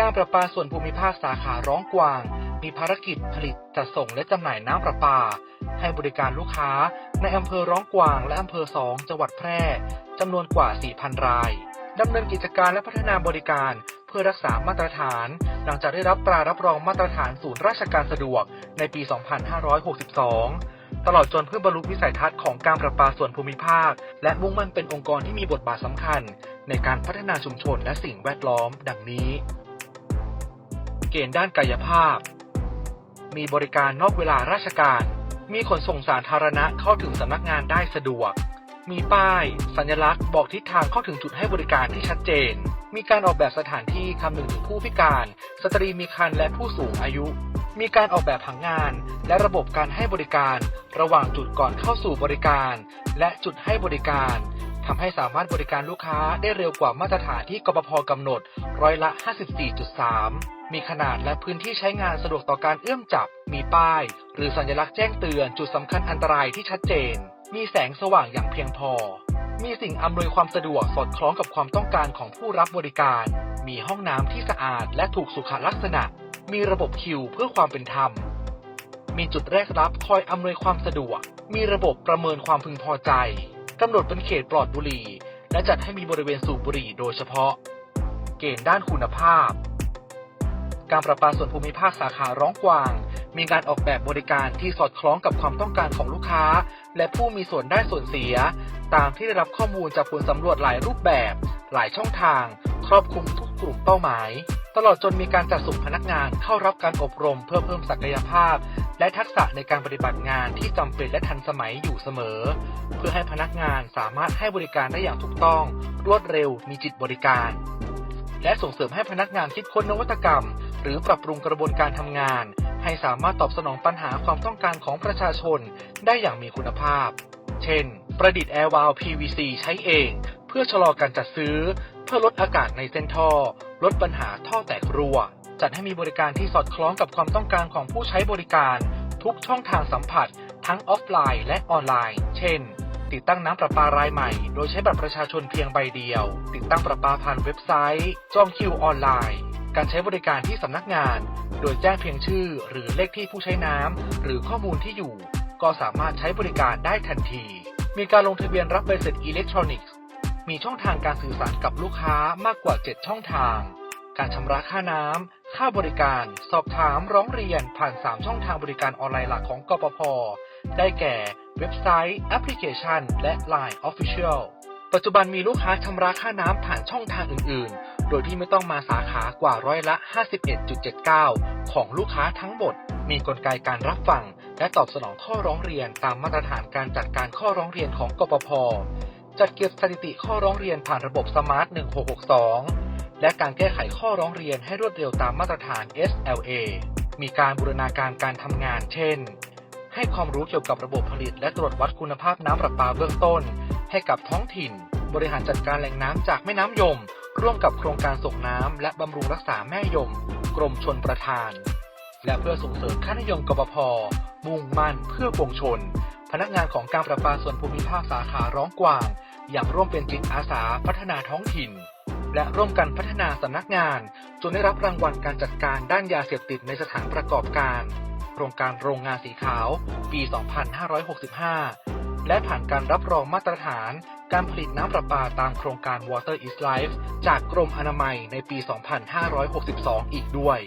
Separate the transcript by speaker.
Speaker 1: การประปาส่วนภูมิภาคสาขาร้องกวาง มีภารกิจผลิตจัดส่งและจำหน่ายน้ำประปา ให้บริการลูกค้าในอำเภอร้องกวางและอำเภอสองจังหวัดแพร่จำนวนกว่า 4,000 รายดำเนินกิจการและพัฒนาบริการเพื่อรักษามาตรฐาน หลังจากได้รับตรารับรองมาตรฐานศูนย์ราชการสะดวกในปี 2562 ตลอดจนเพื่อบรรลุวิสัยทัศน์ของการประปาส่วนภูมิภาค และมุ่งมั่นเป็นองค์กรที่มีบทบาทสำคัญ ในการพัฒนาชุมชนและสิ่งแวดล้อม ดังนี้ เกณฑ์ด้านกายภาพ มีบริการนอกเวลาราชการ มีขนส่งสาธารณะเข้าถึงสำนักงานได้สะดวก มีป้าย สัญลักษณ์ บอกทิศทางเข้าถึงจุดให้บริการที่ชัดเจน มีการออกแบบสถานที่คำนึงถึงผู้พิการ สตรีมีครรภ์และผู้สูงอายุ มีการออกแบบผังงาน และระบบการให้บริการ ระหว่างจุดก่อนเข้าสู่บริการ และจุดให้บริการทำให้สามารถบริการลูกค้าได้เร็วกว่ามาตรฐานที่กบพกำหนด ร้อยละ 54.3 มีขนาดและพื้นที่ใช้งานสะดวกต่อการเอื้อมจับ มีป้าย หรือสัญลักษณ์แจ้งเตือนจุดสำคัญอันตรายที่ชัดเจน มีแสงสว่างอย่างเพียงพอ มีสิ่งอำนวยความสะดวกสอดคล้องกับความต้องการของผู้รับบริการ มีห้องน้ำที่สะอาดและถูกสุขลักษณะ มีระบบคิวเพื่อความเป็นธรรม มีจุดแรกรับคอยอำนวยความสะดวก มีระบบประเมินความพึงพอใจกำหนดเป็นเขตปลอดบุหรี่ และจัดให้มีบริเวณสูบบุหรี่โดยเฉพาะ เกณฑ์ด้านคุณภาพ การประปาส่วนภูมิภาคสาขาร้องกวาง มีการออกแบบบริการที่สอดคล้องกับความต้องการของลูกค้า และผู้มีส่วนได้ส่วนเสีย ตามที่ได้รับข้อมูลจากผลสำรวจหลายรูปแบบ หลายช่องทาง ครอบคลุมทุกกลุ่มเป้าหมาย ตลอดจนมีการจัดส่งพนักงานเข้ารับการอบรมเพื่อเพิ่มศักยภาพ และทักษะในการปฏิบัติงานที่จำเป็นและทันสมัยอยู่เสมอ เพื่อให้พนักงานสามารถให้บริการได้อย่างถูกต้อง รวดเร็วมีจิตบริการ และส่งเสริมให้พนักงานคิดค้นนวัตกรรม หรือปรับปรุงกระบวนการทำงาน ให้สามารถตอบสนองปัญหาความต้องการของประชาชนได้อย่างมีคุณภาพ เช่น ประดิษฐ์แอร์วาล PVC ใช้เอง เพื่อชะลอการจัดซื้อ เพื่อลดอากาศในเส้นท่อ ลดปัญหาท่อแตกรั่ว จัดให้มีบริการที่สอดคล้องกับความต้องการของผู้ใช้บริการ ทุกช่องทางสัมผัส ทั้งออฟไลน์และออนไลน์ เช่นติดตั้งน้ำประปารายใหม่ โดยใช้บัตรประชาชนเพียงใบเดียว ติดตั้งประปาผ่านเว็บไซต์ จองคิวออนไลน์ การใช้บริการที่สำนักงาน โดยแจ้งเพียงชื่อ หรือเลขที่ผู้ใช้น้ำหรือข้อมูลที่อยู่ ก็สามารถใช้บริการได้ทันที มีการลงทะเบียนรับใบเสร็จอิเล็กทรอนิกส์ มีช่องทางการสื่อสารกับลูกค้ามากกว่า 7 ช่องทาง การชำระค่าน้ำค่าบริการ สอบถามร้องเรียนผ่าน 3 ช่องทางบริการออนไลน์หลักของกปพได้แก่เว็บไซต์ แอปพลิเคชัน และ Line Official ปัจจุบันมีลูกค้าชำระค่าน้ำผ่านช่องทางอื่น ๆ โดยที่ไม่ต้องมาสาขากว่าร้อยละ 51.79 ของลูกค้าทั้งหมด มีกลไกการรับฟัง และตอบสนองข้อร้องเรียนตามมาตรฐานการจัดการข้อร้องเรียนของกปพ จัดเก็บสถิติข้อร้องเรียนผ่านระบบสมาร์ท 1662 และการแก้ไขข้อร้องเรียนให้รวดเร็วตามมาตรฐาน SLA มีการบูรณาการการทำงานเช่น ให้ความรู้เกี่ยวกับระบบผลิต และตรวจวัดคุณภาพน้ำประปาเบื้องต้น ให้กับท้องถิ่น บริหารจัดการแหล่งน้ำจากแม่น้ำยม ร่วมกับโครงการส่งน้ำและบำรุงรักษาแม่ยม กรมชนประทาน และเพื่อส่งเสริมค่านิยมกบพ มุ่งมั่นเพื่อปวงชน พนักงานของการประปาส่วนภูมิภาคสาขาร้องกวาง อย่างร่วมเป็นจิตอาสาพัฒนาท้องถิ่น และร่วมกันพัฒนาสำนักงาน จนได้รับรางวัลการจัดการด้านยาเสพติดในสถานประกอบการ โครงการโรงงานสีขาว ปี 2565 และผ่านการรับรองมาตรฐาน การผลิตน้ำประปาตามโครงการ Water is Life จากกรมอนามัยในปี 2562 อีกด้วย